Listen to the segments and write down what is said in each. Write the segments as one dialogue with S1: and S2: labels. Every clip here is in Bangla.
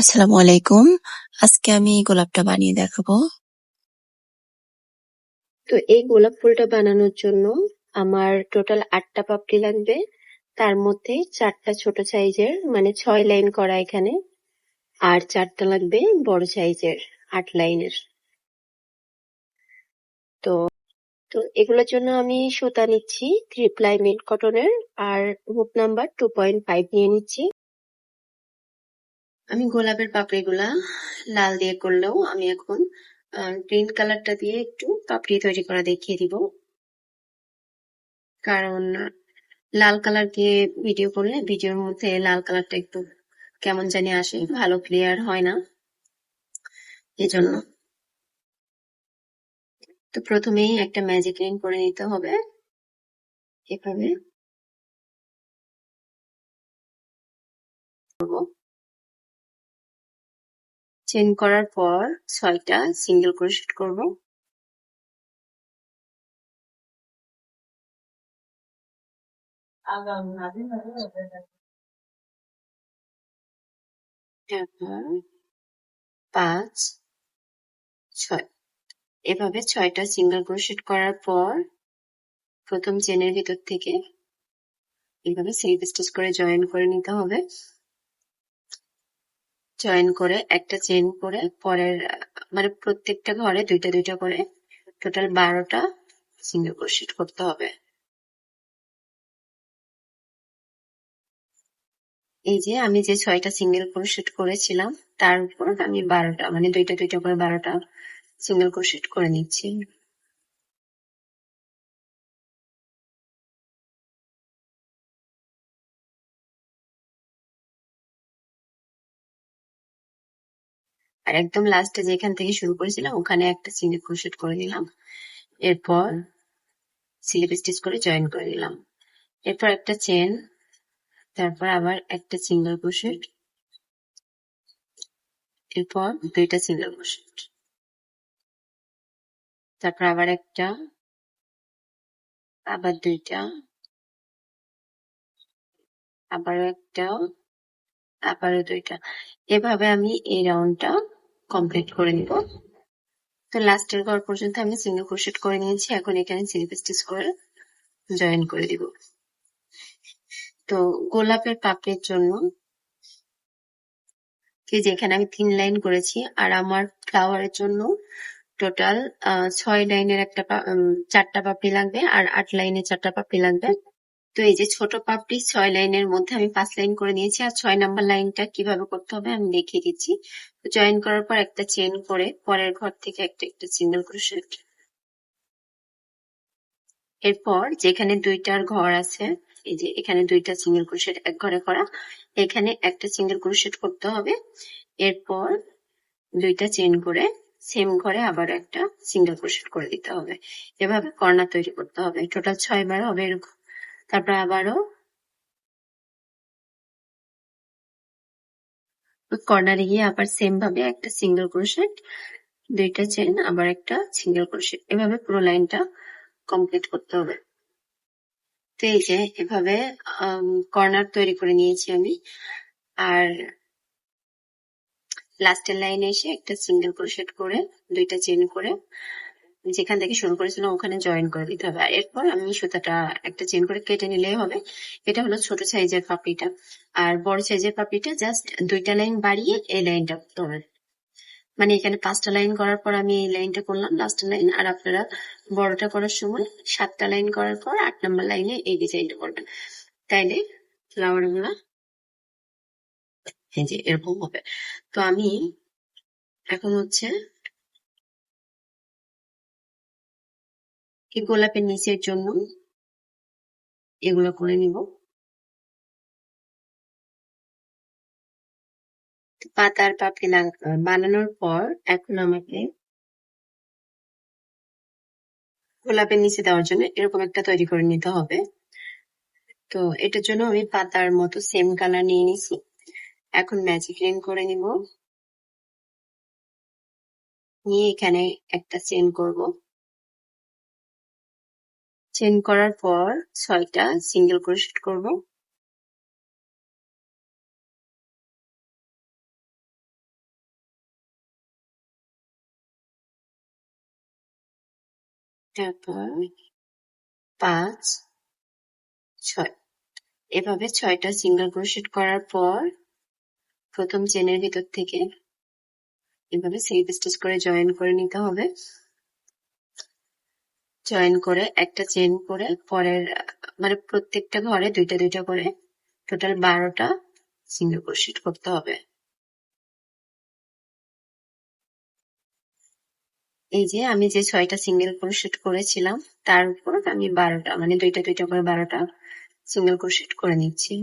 S1: আসসালামু আলাইকুম। আজকে আমি গোলাপটা বানিয়ে দেখাবো।
S2: তো এই গোলাপ ফুলটা বানানোর জন্য আমার টোটাল আটটা পাপড়ি লাগবে। তার মধ্যে চারটা ছোট সাইজের মানে ছয় লাইন করা এখানে। আর চারটা লাগবে বড় সাইজের, আট লাইনের। তো তো এগুলোর জন্য আমি সুতা নিচ্ছি থ্রি মিল্ক কটনের। আর hook number two point five নিয়ে নিচ্ছি। আমি গোলাপের পাপড়িগুলা লাল দিয়ে করলেও আমি এখন গ্রিন কালারটা দিয়ে একটু পাপড়ি তৈরি করা দেখিয়ে দিব। কারণ, লাল কালার দিয়ে ভিডিও করলে ভিডিওর মধ্যে লাল কালারটা একটু কেমন জানি আসে, ভালো ক্লিয়ার হয় না। এজন্য। তো প্রথমেই একটা ম্যাজিক রিং করে নিতে হবে এভাবে। চেন করার পর ছয়টা সিঙ্গেল করে শুট করব। পাঁচ, ছয়। এভাবে ছয়টা সিঙ্গেল ক্রোশেট করার পর প্রথম চেনের ভিতর থেকে এইভাবে স্লিপ স্টিচ করে জয়েন করে নিতে হবে। জয়েন করে একটা চেন করে পরের মানে প্রত্যেকটা ঘরে দুইটা দুইটা করে টোটাল বারোটা সিঙ্গেল ক্রোশেট করতে হবে। এই যে আমি যে ছয়টা সিঙ্গেল ক্রোশেট করেছিলাম, তার উপর আমি বারোটা মানে দুইটা দুইটা করে বারোটা সিঙ্গেল ক্রোশেট করে নিচ্ছি। আর একদম লাস্টে যেখান থেকে শুরু করেছিলাম ওখানে একটা সিঙ্গেল ক্রোশেট করে দিলাম। এরপর স্লিপ স্টিচ করে জয়েন করে দিলাম। এরপর একটা চেন তারপর আবার একটা সিঙ্গেল ক্রোশেট এরপর দুইটা সিঙ্গেল ক্রোশেট তারপর আবার একটা আবার দুইটা আবার একটা আবারও দুইটা। এভাবে আমি এই রাউন্ডটা কমপ্লিট করে নিব। তো লাস্টের ঘর পর্যন্ত আমি সিঙ্গেল ক্রোশেট করে নিয়েছি। এখন এখানে স্লিপ স্টিচ করে জয়েন করে দিব। তো গোলাপের পাপড়ির জন্য যেখানে আমি তিন লাইন করেছি, আর আমার ফ্লাওয়ারের জন্য টোটাল ছয় লাইনের একটা চারটা পাপড়ি লাগবে, আর আট লাইনের চারটা পাপড়ি লাগবে। তো এই যে ছোট পাপড়ি ছয় লাইনের মধ্যে আমি পাঁচ লাইন করে নিয়েছি, আর ছয় নাম্বার লাইনটা কীভাবে করতে হবে আমি দেখিয়ে দিচ্ছি। জয়েন করার পর একটা চেন করে পরের ঘর থেকে একটা একটা সিঙ্গেল ক্রোশেট এরপর যেখানে দুইটার ঘর আছে, এই যে এখানে দুইটা সিঙ্গেল ক্রোশেট এক ঘরে করা, এখানে একটা সিঙ্গেল ক্রোশেট করতে হবে। এরপর দুইটা চেন করে সেম ঘরে আবার একটা সিঙ্গেল ক্রোশেট করে দিতে হবে। এভাবে কর্নার তৈরি করতে হবে। টোটাল ছয় বার হবে এরকম। তারপর আবারও কর্নারে গিয়ে আবার সেম ভাবে একটা সিঙ্গেল ক্রোশেট দুইটা চেন আবার একটা সিঙ্গেল ক্রোশেট এভাবে পুরো লাইনটা কমপ্লিট করতে হবে। তো এই যে এভাবে কর্নার তৈরি করে নিয়েছি আমি। আর লাস্টের লাইনে এসে একটা সিঙ্গেল ক্রোশেট করে, দুইটা চেন করে যেখান থেকে শুরু করেছিলাম ওখানে জয়েন করে দিতে হবে। আর এরপর আমি সুতাটা একটা চেন করে কেটে নিলেই হবে। এটা হলো ছোট সাইজের পাপড়িটা। আর বড় সাইজের পাপড়িটা জাস্ট দুইটা লাইন বাড়িয়ে এই লাইনটা হবে মানে এখানে পাঁচটা লাইন করার পর আমি এই লাইনটা করলাম। লাস্ট লাইন আর আপনারা বড়টা করার সময় সাতটা লাইন করার পর আট নম্বর লাইনে এই ডিজাইনটা করবেন। তাইলে ফ্লাওয়ারগুলা এই যে এরকম হবে। তো আমি এখন হচ্ছে এই গোলাপের নিচের জন্য? এগুলো করে নিব। পাতার পাপড়ি বানানোর পর এখন আমাকে গোলাপের নিচে দেওয়ার জন্য এরকম একটা তৈরি করে নিতে হবে। তো এটার জন্য আমি পাতার মতো সেম কালার নিয়ে নিছি এখন ম্যাজিক রিং করে নিব। নিয়ে এখানে একটা চেন করব। চেন করার পর ছয়টা সিঙ্গেল ক্রোশেট করব। তারপর পাঁচ, ছয়। এভাবে ছয়টা সিঙ্গেল ক্রোশেট করার পর প্রথম চেনের ভিতর থেকে এভাবে সেই স্টেজ করে জয়েন করে নিতে হবে। জয়েন করে একটা চেন করে পরের মানে প্রত্যেকটা ঘরে দুইটা দুইটা করে টোটাল বারোটা সিঙ্গেল ক্রোশেট করতে হবে। এই যে আমি যে ছয়টা সিঙ্গেল ক্রোশেট করেছিলাম, তার উপর আমি বারোটা মানে দুইটা দুইটা করে বারোটা সিঙ্গেল ক্রোশেট করে নিচ্ছি।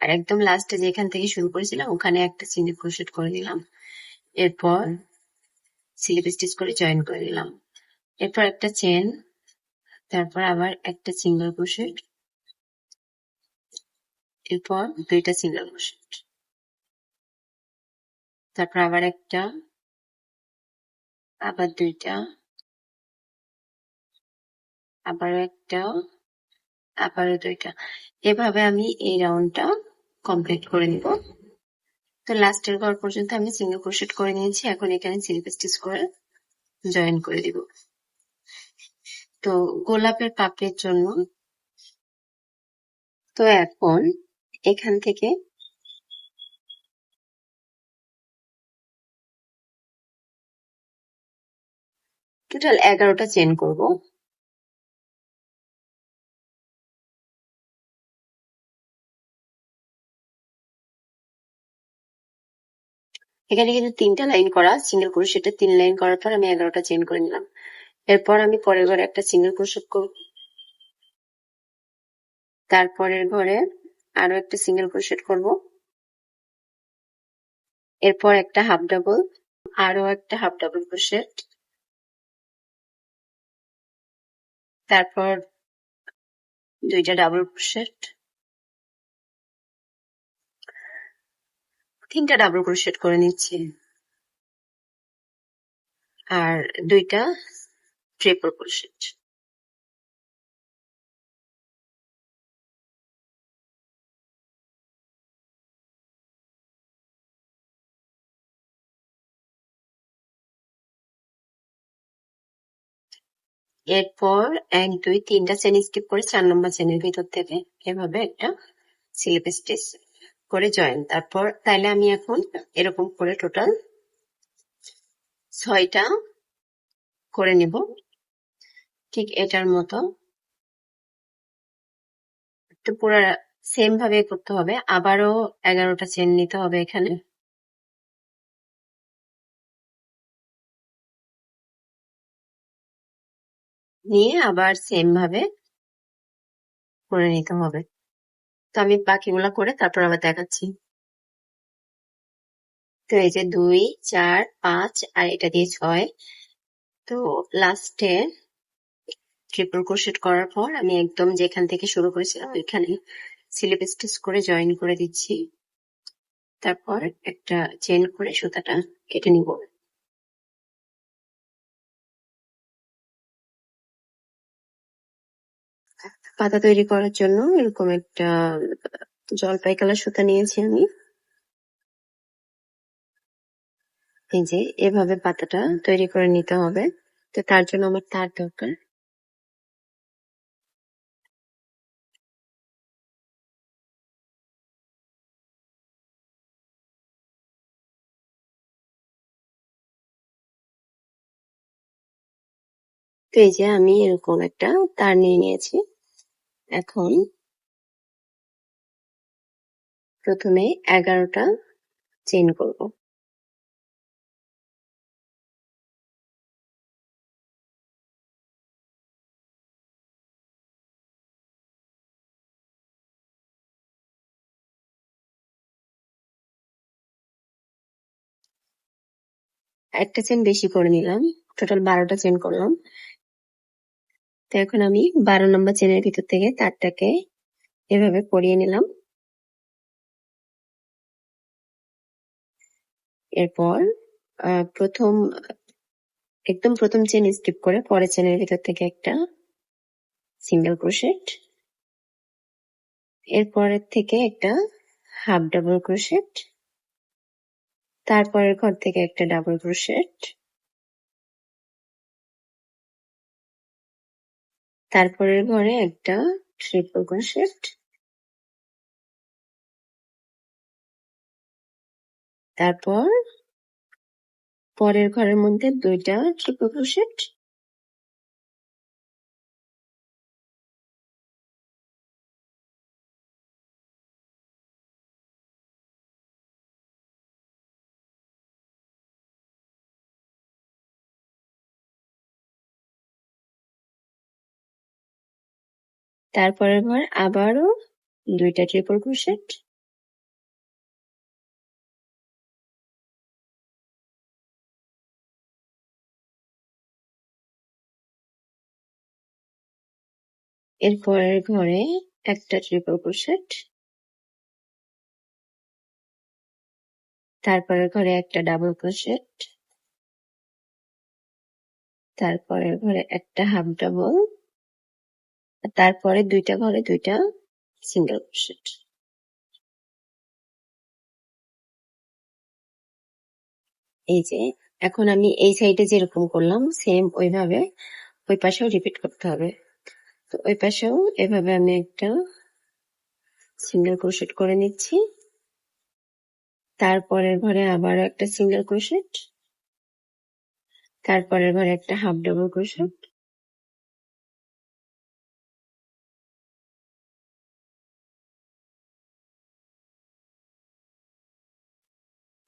S2: আর একদম লাস্টে যেখান থেকে শুরু করেছিলাম ওখানে একটা সিঙ্গেল ক্রোশেট করে দিলাম। এরপর স্লিপ স্টিচ করে জয়েন করে দিলাম। এরপর একটা চেন তারপর আবার একটা সিঙ্গেল ক্রোশেট এরপর দুইটা সিঙ্গেল ক্রোশেট তারপর আবার একটা আবার দুইটা আবার একটা আবারও দুইটা। এভাবে আমি এই রাউন্ডটা কমপ্লিট করে নিব। তো লাস্টের ঘর পর্যন্ত আমি সিঙ্গেল ক্রোশেট করে নিয়েছি। এখন এখানে স্লিপ স্টিচ করে জয়েন করে দিব। তো গোলাপের পাপড়ির জন্য তো এখন এখান থেকে টোটাল এগারোটা চেন করব। এখানে কিন্তু তিনটা লাইন করা সিঙ্গেল ক্রোশেটে তিন লাইন করার পর আমি এগারোটা চেন করে নিলাম। এরপর আমি পরের ঘরে একটা সিঙ্গেল ক্রোশেট করব। তারপরের ঘরে আরও একটা সিঙ্গেল ক্রোশেট করব। এরপর একটা হাফ ডাবল আরও একটা হাফ ডাবল ক্রোশেট তারপর দুইটা ডাবল ক্রোশেট তিনটা ডাবল ক্রোশেট করে নিচ্ছি। আর দুইটা ট্রিপল ক্রোশেট এরপর এক, দুই, তিনটা চেন স্কিপ করে চার নম্বর চেনের ভিতর থেকে এভাবে একটা স্লিপ স্টিচ করে জয়েন তারপর তাইলে আমি এখন এরকম করে টোটাল ছয়টা করে নিব। ঠিক এটার মতো। তো পুরো সেম ভাবে করতে হবে। আবারও এগারোটা চেন নিতে হবে এখানে। নিয়ে আবার সেম ভাবে করে নিতে হবে। তো আমি বাকিগুলা করে তারপর আবার দেখাচ্ছি। তো এই যে দুই, চার, পাঁচ আর এটা দিয়ে ছয়। তো লাস্টে ট্রিপল ক্রোশেট করার পর আমি একদম যেখান থেকে শুরু করেছিলাম ওইখানে স্লিপ স্টিচ করে জয়েন করে দিচ্ছি। তারপর একটা চেন করে সুতাটা কেটে নিব। পাতা তৈরি করার জন্য এরকম একটা জলপাই কালার সুতা নিয়েছি আমি। এই যে, এভাবে পাতাটা তৈরি করে নিতে হবে। তো তার জন্য আমার তার দরকার। এই যে আমি এরকম একটা তার নিয়ে নিয়েছি। এখন প্রথমে এগারোটা চেন করব। একটা চেন বেশি করে নিলাম। টোটাল বারোটা চেন করলাম। তো এখন আমি বারো নম্বর চেনের ভিতর থেকে তারটাকে এভাবে পরিয়ে নিলাম। এরপর প্রথম, একদম প্রথম চেন স্কিপ করে পরের চেনের ভিতর থেকে একটা সিঙ্গেল ক্রোশেট এরপরের থেকে একটা হাফ ডাবল ক্রোশেট তারপরের ঘর থেকে একটা ডাবল ক্রোশেট তারপরের ঘরে একটা ট্রিপল ক্রোশেট তারপর পরের ঘরের মধ্যে দুইটা ট্রিপল ক্রোশেট তারপরের ঘর আবারও দুইটা ট্রিপল ক্রোশেট এর পরের ঘরে একটা ট্রিপল ক্রোশেট তারপরের ঘরে একটা ডাবল ক্রোশেট তারপরের ঘরে একটা হাফ ডাবল তারপরে দুইটা ঘরে দুইটা সিঙ্গেল ক্রোশেট এই যে, এখন আমি এই সাইডে যেরকম করলাম সেম ওইভাবে ওই পাশেও রিপিট করতে হবে। তো ওই পাশেও এভাবে আমি একটা সিঙ্গেল ক্রোশেট করে নিচ্ছি। তারপরের ঘরে আবার একটা সিঙ্গেল ক্রোশেট তারপরের ঘরে একটা হাফ ডাবল ক্রোশেট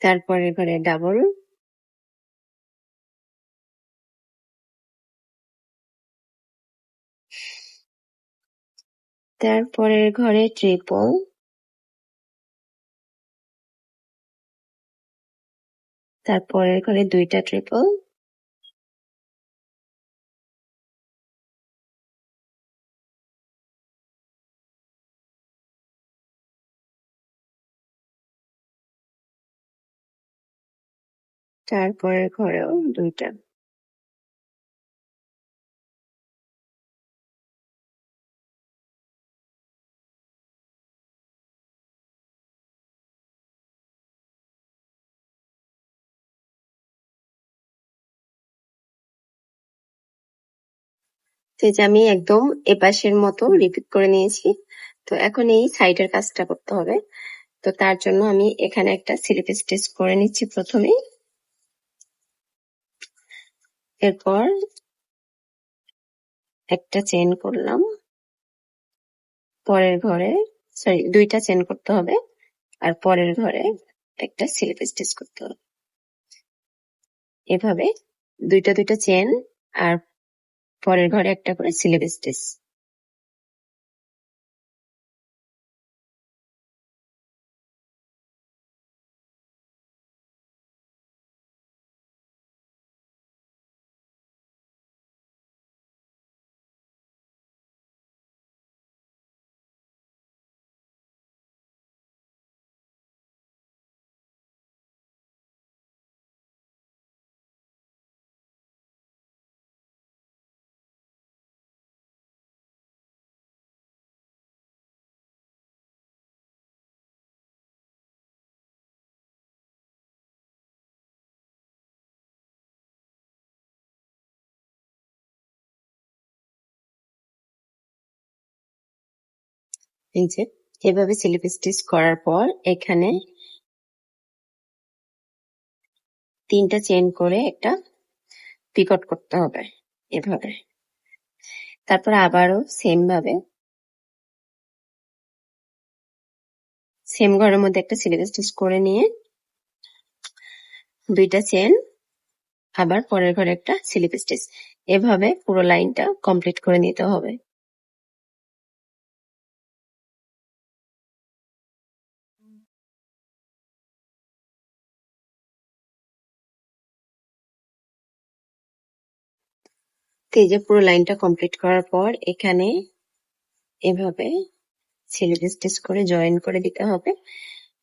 S2: তারপরের ঘরে ডাবল তারপরের ঘরে ট্রিপল তারপরের ঘরে দুইটা ট্রিপল তারপরের ঘরেও দুইটা। যে আমি একদম এপাশের মতো রিপিট করে নিয়েছি। তো এখন এই সাইডের কাজটা করতে হবে। তো তার জন্য আমি এখানে একটা স্লিপ স্টিচ করে নিচ্ছি প্রথমে এরপর একটা চেন করলাম। পরের ঘরে সরি দুইটা চেন করতে হবে। আর পরের ঘরে একটা স্লিপ স্টিচ করতে হবে। এভাবে দুইটা দুইটা চেন আর পরের ঘরে একটা করে স্লিপ স্টিচ এভাবে স্লিপ স্টিচ করার পর এখানে তিনটা চেন করে একটা পিকট করতে হবে এভাবে। তারপর আবারও সেম ভাবে সেম ঘরের মধ্যে একটা স্লিপ স্টিচ করে নিয়ে দুইটা চেন আবার পরের ঘরে একটা স্লিপ স্টিচ এভাবে পুরো লাইনটা কমপ্লিট করে নিতে হবে। এই যে পুরো লাইনটা কমপ্লিট করার পর এখানে এভাবে স্লিপ স্টিচ করে জয়েন করে দিতে হবে।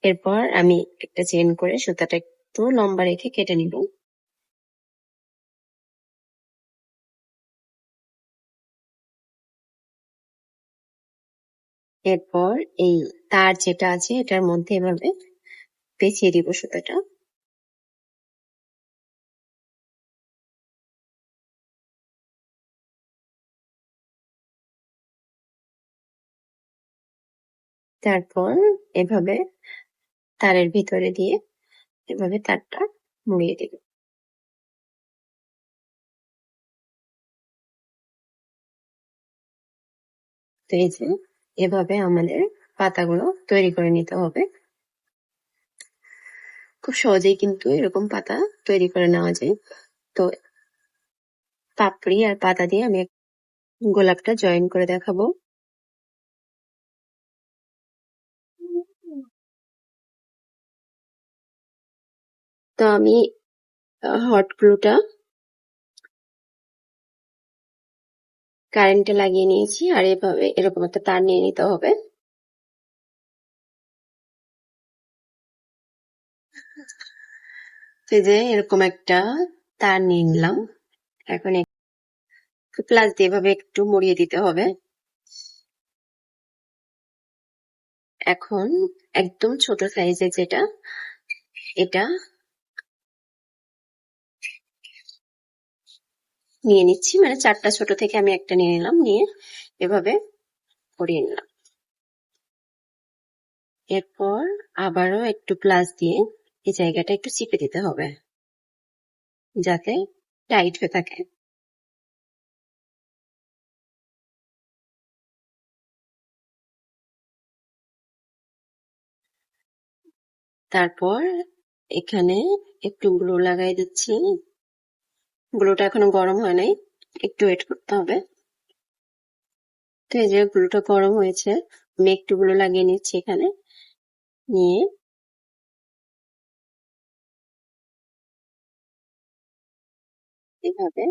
S2: এরপর আমি একটা চেন করে সুতাটা একটু লম্বা রেখে কেটে নিব। এরপর এই তার যেটা আছে এটার মধ্যে এভাবে পেঁচিয়ে দিব সুতাটা। তারপর এভাবে তারের ভিতরে দিয়ে এভাবে তারটা মুড়িয়ে দিব তো এই যে এভাবে আমাদের পাতাগুলো তৈরি করে নিতে হবে। খুব সহজেই কিন্তু এরকম পাতা তৈরি করে নেওয়া যায়। তো পাপড়ি আর পাতা দিয়ে আমি গোলাপটা জয়েন করে দেখাবো। তো আমি হট গ্লুটা কারেন্টে লাগিয়ে নিয়েছি আর এভাবে এরকম একটা তার নিয়ে নিতে হবে। এই যে এরকম একটা তার নিয়ে নিলাম। এখন প্লাস দিয়ে এভাবে একটু মুড়িয়ে দিতে হবে। এখন একদম ছোট সাইজের যেটা, এটা নিয়ে নিচ্ছি। মানে চারটা ছোট থেকে আমি একটা নিয়ে নিলাম, নিয়ে এভাবে করিয়ে নিলাম। এরপর আবারও একটু প্লাস দিয়ে এই জায়গাটা একটু চিপে দিতে হবে, যাতে টাইট হয়ে থাকে। তারপর এখানে একটু গ্লো লাগাই দিচ্ছি। গ্লোটা এখনও গরম হয় নাই। একটু ওয়েট করতে হবে। তো এই যে গ্লুটা গরম হয়েছে, আমি একটু গ্লো লাগিয়ে নিচ্ছি এখানে। নিয়ে এভাবে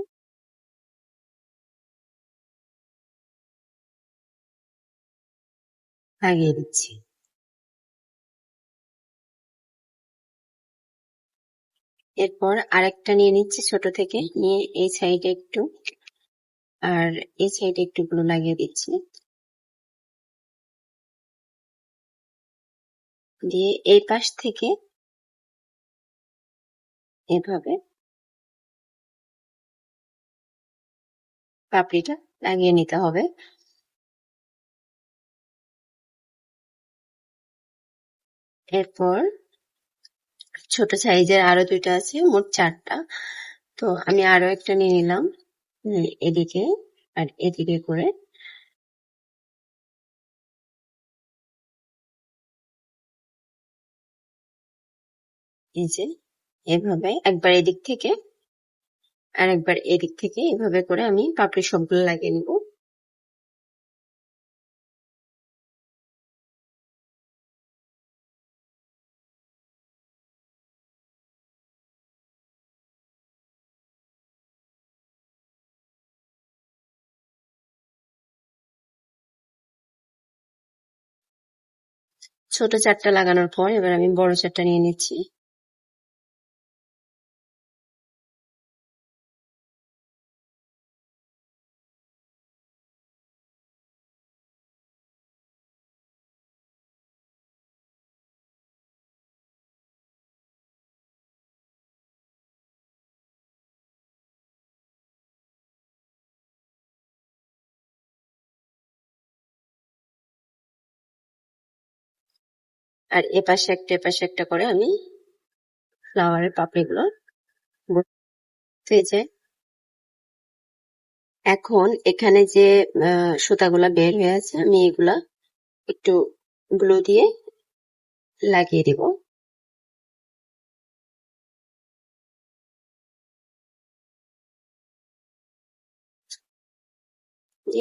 S2: লাগিয়ে দিচ্ছি। এরপর আরেকটা নিয়ে নিচ্ছি ছোট থেকে। নিয়ে এই সাইডে একটু আর এই সাইডে একটু গ্লো লাগিয়ে দিচ্ছি। দিয়ে এই পাশ থেকে এভাবে পাপড়িটা লাগিয়ে নিতে হবে। এরপর ছোট সাইজের আরও দুইটা আছে, মোট চারটা। তো আমি আরও একটা নিয়ে নিলাম এদিকে আর এদিকে করে। এই যে, এভাবে একবার এদিক থেকে আর একবার এদিক থেকে এভাবে করে আমি পাপড়ি সবগুলো লাগিয়ে নিব। ছোট চারটা লাগানোর পর এবার আমি বড় চারটা নিয়ে নিচ্ছি। আর এপাশে একটা এপাশে একটা করে আমি ফ্লাওয়ারের পাপড়িগুলো তো যে এখন এখানে যে সুতাগুলা বের হয়ে আছে, আমি এগুলা একটু গ্লু দিয়ে লাগিয়ে দিব।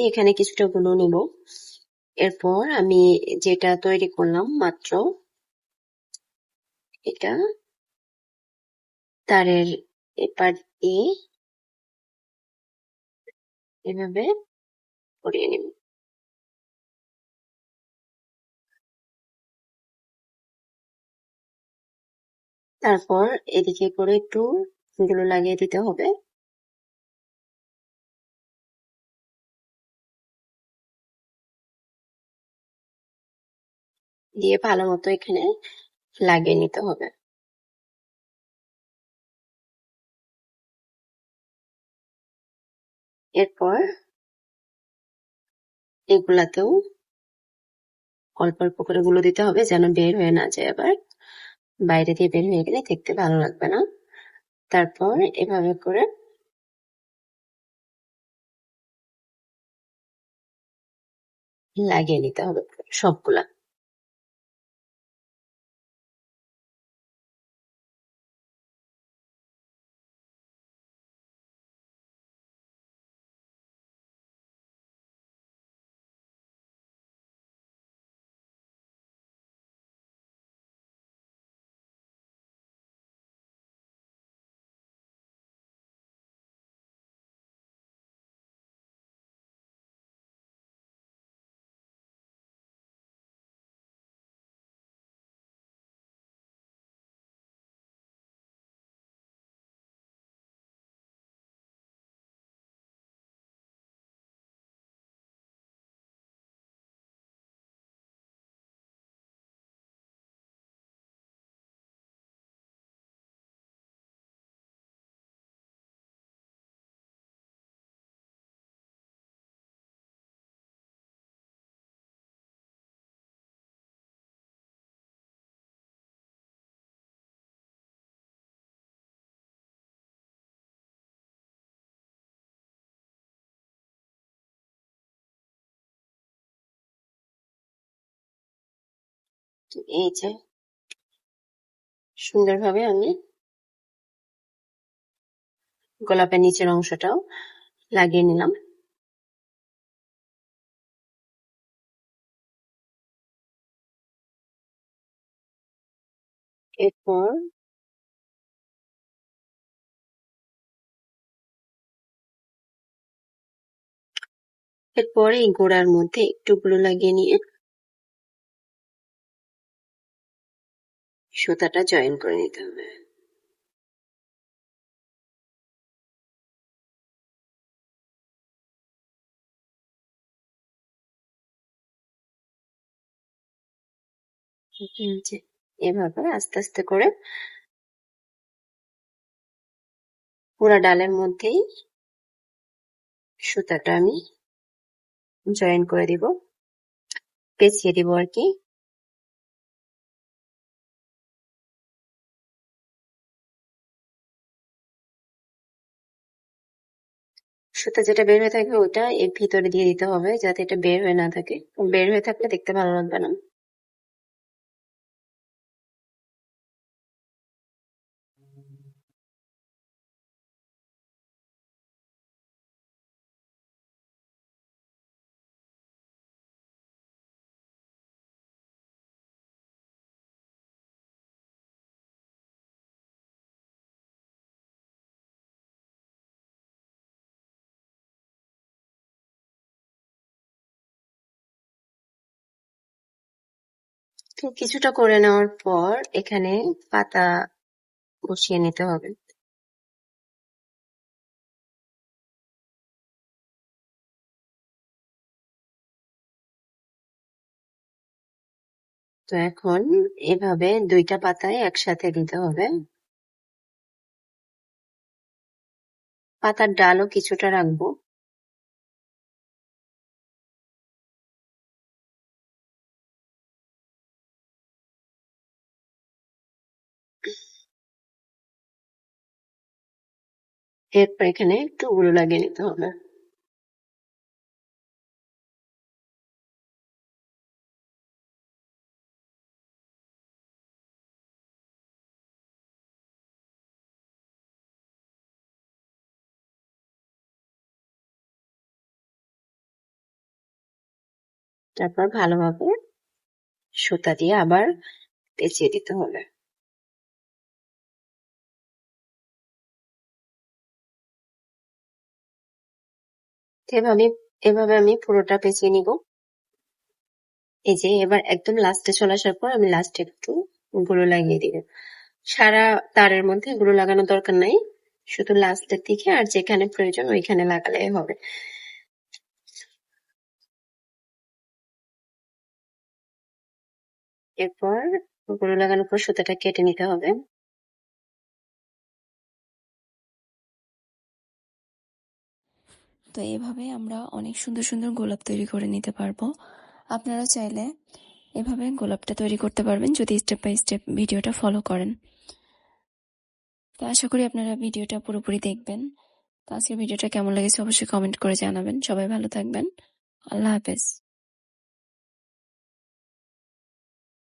S2: এখানে কিছুটা গুলো নিব। এরপর আমি যেটা তৈরি করলাম মাত্র এটা তারের এপার দিয়ে এভাবে করিয়ে নিব। তারপর এদিকে করে একটু গ্লু লাগিয়ে দিতে হবে। দিয়ে ভালো মতো এখানে লাগিয়ে নিতে হবে। এরপর এগুলাতেও অল্প অল্প করে গুলো দিতে হবে যেন বের হয়ে না যায় আবার। বাইরে দিয়ে বের হয়ে গেলে দেখতে ভালো লাগবে না। তারপর এভাবে করে লাগিয়ে নিতে হবে সবগুলা। এই যে সুন্দরভাবে আমি গোলাপের নিচের অংশটাও লাগিয়ে নিলাম। এরপর এরপর এই গোড়ার মধ্যে একটু গুলো লাগিয়ে নিয়ে সুতাটা জয়েন করে নিতে হবে। এভাবে আস্তে আস্তে করে পুরা ডালের মধ্যেই সুতাটা আমি জয়েন করে দিব। পেঁচিয়ে দিব আর কি। সুতা যেটা বের হয়ে থাকবে ওটা এর ভিতরে দিয়ে দিতে হবে যাতে এটা বের হয়ে না থাকে। বের হয়ে থাকলে দেখতে ভালো লাগবে না। তো কিছুটা করে নেওয়ার পর এখানে পাতা বসিয়ে নিতে হবে। তো এখন এভাবে দুইটা পাতায় একসাথে দিতে হবে। পাতার ডালও কিছুটা রাখব। এরপর এখানে একটু গুঁড়ো লাগিয়ে নিতে হবে তারপর ভালোভাবে সুতা দিয়ে আবার পেঁচিয়ে দিতে হবে। এভাবে আমি পুরোটা পেঁচিয়ে নিব। এই যে, এবার একদম লাস্টে চলে আসার পর আমি লাস্টে একটু গুঁড়ো লাগিয়ে দিব। সারা তারের মধ্যে গুঁড়ো লাগানোর দরকার নাই। শুধু লাস্টের দিকে আর যেখানে প্রয়োজন ওইখানে লাগালে হবে। এরপরগুলো লাগানোর পর সুতাটা কেটে নিতে হবে।
S1: তো এভাবে আমরা অনেক সুন্দর সুন্দর গোলাপ তৈরি করে নিতে পারব। আপনারা চাইলে এভাবে গোলাপটা তৈরি করতে পারবেন যদি স্টেপ বাই স্টেপ ভিডিওটা ফলো করেন। তো আশা করি আপনারা ভিডিওটা পুরোপুরি দেখবেন। তো আজকের ভিডিওটা কেমন লেগেছে অবশ্যই কমেন্ট করে জানাবেন। সবাই ভালো থাকবেন। আল্লাহ হাফেজ।